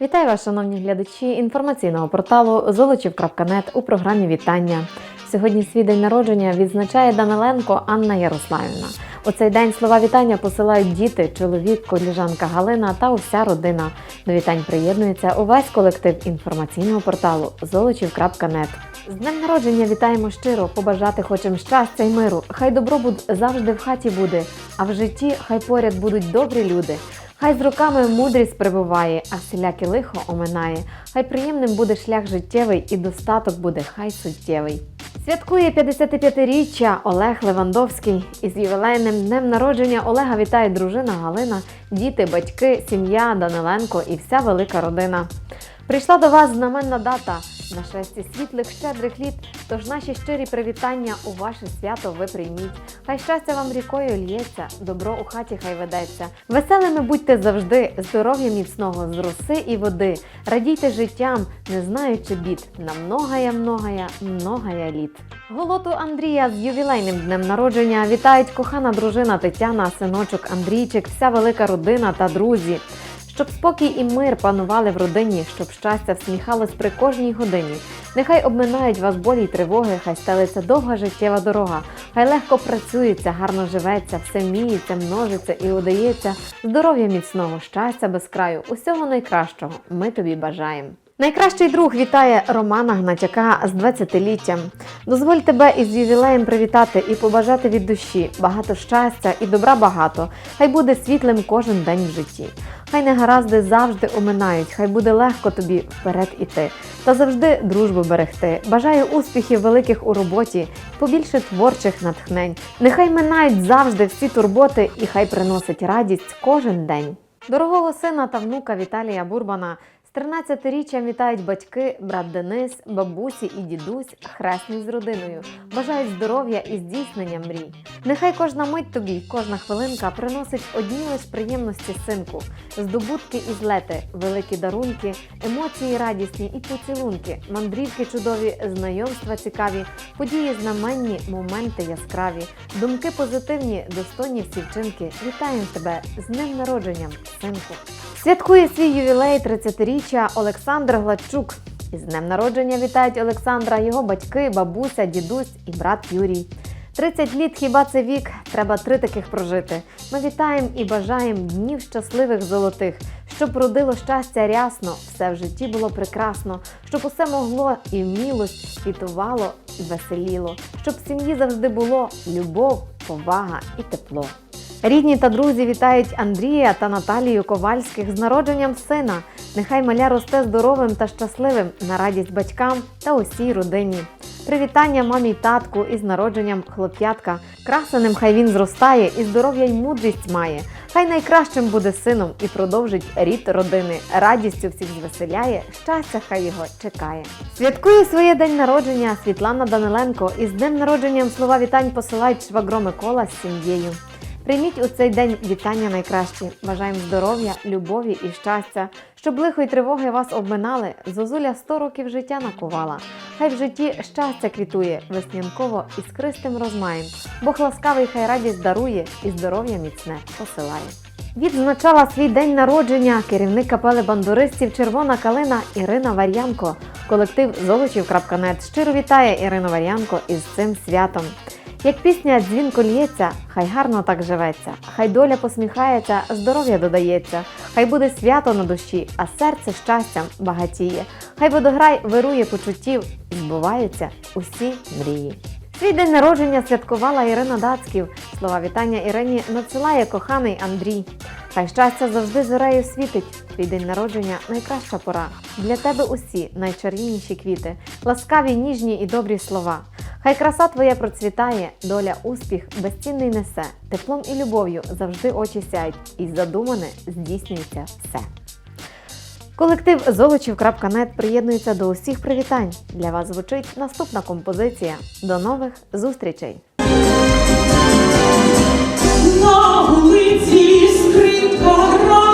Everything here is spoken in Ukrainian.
Вітаю вас, шановні глядачі інформаційного порталу Золочів.нет у програмі Вітання. Сьогодні свій день народження відзначає Даниленко Анна Ярославівна. У цей день слова вітання посилають діти, чоловік, коліжанка Галина та уся родина. До вітань приєднується увесь колектив інформаційного порталу Золочів.нет. З днем народження вітаємо щиро, побажати хочемо щастя й миру. Хай добробут завжди в хаті буде, а в житті хай поряд будуть добрі люди. Хай з роками мудрість прибуває, а всіляке лихо оминає. Хай приємним буде шлях життєвий і достаток буде хай суттєвий. Святкує 55-річчя Олег Левандовський. Із ювілейним днем народження Олега вітає дружина Галина, діти, батьки, сім'я Даниленко і вся велика родина. Прийшла до вас знаменна дата на шесті світлих щедрих літ. Тож наші щирі привітання у ваше свято ви прийміть. Хай щастя вам рікою лється, добро у хаті хай ведеться. Веселими будьте завжди, здоров'я міцного з роси і води. Радійте життям, не знаючи бід. На многая, многая, многая літ. Голоту Андрія з ювілейним днем народження вітають кохана дружина Тетяна, синочок Андрійчик, вся велика родина та друзі. Щоб спокій і мир панували в родині, щоб щастя всміхалось при кожній годині. Нехай обминають вас болі й тривоги, хай стелиться довга життєва дорога, хай легко працюється, гарно живеться, все вміється, множиться і удається. Здоров'я міцного, щастя без краю, усього найкращого. Ми тобі бажаємо. Найкращий друг вітає Романа Гнатяка з 20-літтям. Дозволь тебе із ювілеєм привітати і побажати від душі багато щастя і добра багато. Хай буде світлим кожен день в житті. Хай негаразди завжди оминають, хай буде легко тобі вперед іти. Та завжди дружбу берегти. Бажаю успіхів великих у роботі, побільше творчих натхнень. Нехай минають завжди всі турботи, і хай приносить радість кожен день. Дорогого сина та внука Віталія Бурбана з 13-річчям вітають батьки, брат Денис, бабусі і дідусь, хресний з родиною. Бажають здоров'я і здійснення мрій. Нехай кожна мить тобі, кожна хвилинка приносить одні лиш приємності синку, здобутки і злети, великі дарунки, емоції радісні і поцілунки, мандрівки чудові, знайомства цікаві, події знаменні, моменти яскраві, думки позитивні, достойні всі вчинки. Вітаємо тебе з днем народженням, синку! Святкує свій ювілей 30-річчя Олександр Гладчук. Із днем народження вітають Олександра, його батьки, бабуся, дідусь і брат Юрій. 30 літ хіба це вік? Треба три таких прожити. Ми вітаємо і бажаємо днів щасливих золотих, щоб родило щастя рясно, все в житті було прекрасно, щоб усе могло і вмілость світувало і веселіло, щоб в сім'ї завжди було любов, повага і тепло. Рідні та друзі вітають Андрія та Наталію Ковальських з народженням сина. Нехай маля росте здоровим та щасливим на радість батькам та усій родині. Привітання мамі й татку із народженням хлоп'ятка. Красеним хай він зростає і здоров'я й мудрість має. Хай найкращим буде сином і продовжить рід родини. Радістю всіх звеселяє, щастя хай його чекає. Святкує своє день народження Світлана Даниленко. Із днем народженням слова вітань посилають швагро Микола з сім'єю. Прийміть у цей день вітання найкращі. Бажаємо здоров'я, любові і щастя, щоб лихо й тривоги вас обминали. Зозуля 100 років життя накувала. Хай в житті щастя квітує, веснянково і скристим розмаєм. Бог ласкавий хай радість дарує і здоров'я міцне посилає. Відзначала свій день народження керівник капели бандуристів Червона калина Ірина Вар'янко. Колектив Золочів.нет щиро вітає Ірину Вар'янко із цим святом. Як пісня дзвінко лється, хай гарно так живеться, хай доля посміхається, здоров'я додається, хай буде свято на душі, а серце щастям багатіє. Хай водограй вирує почуттів, збуваються усі мрії. Свій день народження святкувала Ірина Дацьків. Слова вітання Ірині надсилає коханий Андрій. Хай щастя завжди зорею світить. Твій день народження найкраща пора. Для тебе усі найчарівніші квіти, ласкаві, ніжні і добрі слова. Хай краса твоя процвітає, доля успіх безцінний несе, теплом і любов'ю завжди очі сяють, і задумане здійснюється все. Колектив Золочів.нет приєднується до усіх привітань. Для вас звучить наступна композиція. До нових зустрічей! На вулиці скрипка